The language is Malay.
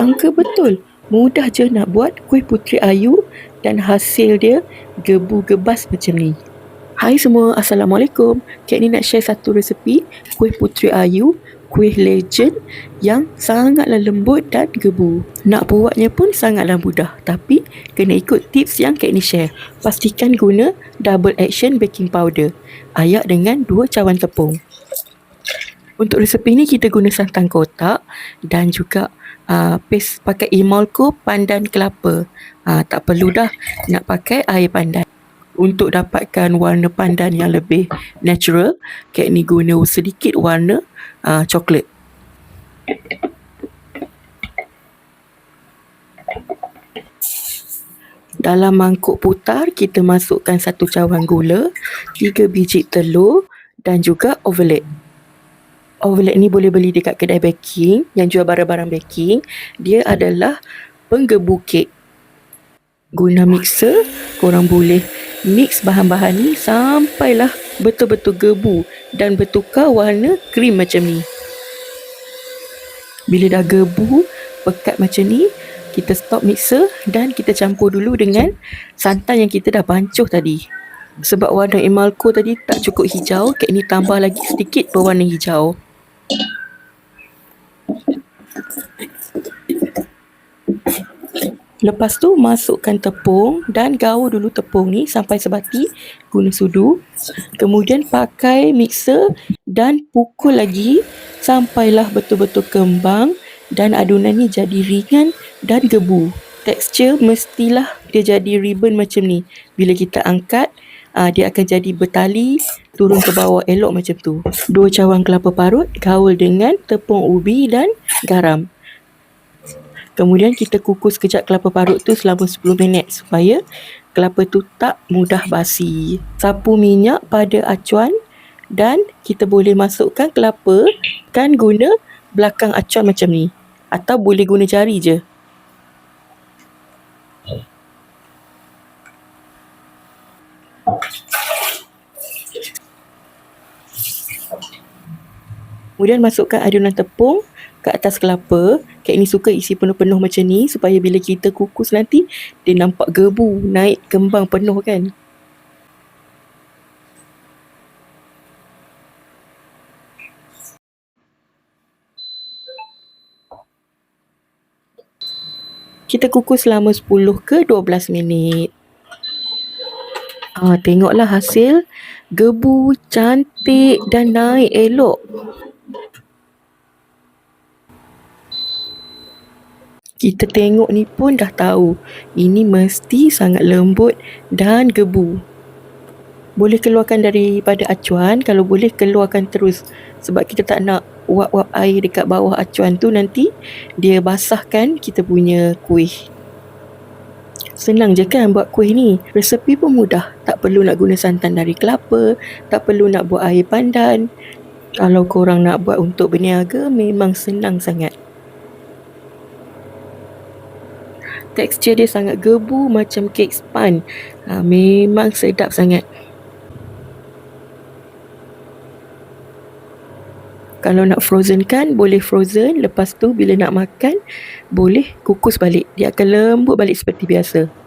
sangka betul. Mudah je nak buat kuih putri ayu dan hasil dia gebu-gebas macam ni. Hai semua, Assalamualaikum. Kek ni nak share satu resepi kuih putri ayu, kuih legend yang sangatlah lembut dan gebu. Nak buatnya pun sangatlah mudah. Tapi kena ikut tips yang kek ni share. Pastikan guna double action baking powder. Ayak dengan dua cawan tepung. Untuk resepi ni kita guna santan kotak dan juga uh, paste pakai emolko pandan kelapa. Uh, tak perlu dah nak pakai air pandan untuk dapatkan warna pandan yang lebih natural, kek ni guna sedikit warna uh, coklat. Dalam mangkuk putar, kita masukkan satu cawan gula, tiga biji telur dan juga overload. Overload ni boleh beli dekat kedai baking yang jual barang-barang baking. Dia adalah penggebu kek. Guna mixer, korang boleh mix bahan-bahan ni sampailah betul-betul gebu dan bertukar warna krim macam ni. Bila dah gebu, pekat macam ni, kita stop mixer dan kita campur dulu dengan santan yang kita dah bancuh tadi. Sebab warna emalco tadi tak cukup hijau, kek ni tambah lagi sedikit berwarna hijau. Lepas tu masukkan tepung dan gaul dulu tepung ni sampai sebati guna sudu. Kemudian pakai mixer dan pukul lagi sampailah betul-betul kembang dan adunan ni jadi ringan dan gebu. Tekstur mestilah dia jadi ribbon macam ni. Bila kita angkat, aa, dia akan jadi bertali turun ke bawah elok macam tu. Dua cawan kelapa parut gaul dengan tepung ubi dan garam. Kemudian kita kukus kejap kelapa parut tu selama 10 minit supaya kelapa tu tak mudah basi. Sapu minyak pada acuan dan kita boleh masukkan kelapa kan guna belakang acuan macam ni. Atau boleh guna jari je. Kemudian masukkan adunan tepung ke atas kelapa. Kek ni suka isi penuh-penuh macam ni supaya bila kita kukus nanti dia nampak gebu, naik kembang penuh kan. Kita kukus selama 10 ke 12 minit. Ah, tengoklah hasil gebu cantik dan naik elok. Kita tengok ni pun dah tahu ini mesti sangat lembut dan gebu. Boleh keluarkan daripada acuan, kalau boleh keluarkan terus sebab kita tak nak uap-uap air dekat bawah acuan tu nanti dia basahkan kita punya kuih. Senang je kan buat kuih ni. Resepi pun mudah. Tak perlu nak guna santan dari kelapa, tak perlu nak buat air pandan. Kalau korang nak buat untuk berniaga memang senang sangat. Tekstur dia sangat gebu macam kek span. Ha, memang sedap sangat. Kalau nak frozen kan, boleh frozen. Lepas tu bila nak makan, boleh kukus balik. Dia akan lembut balik seperti biasa.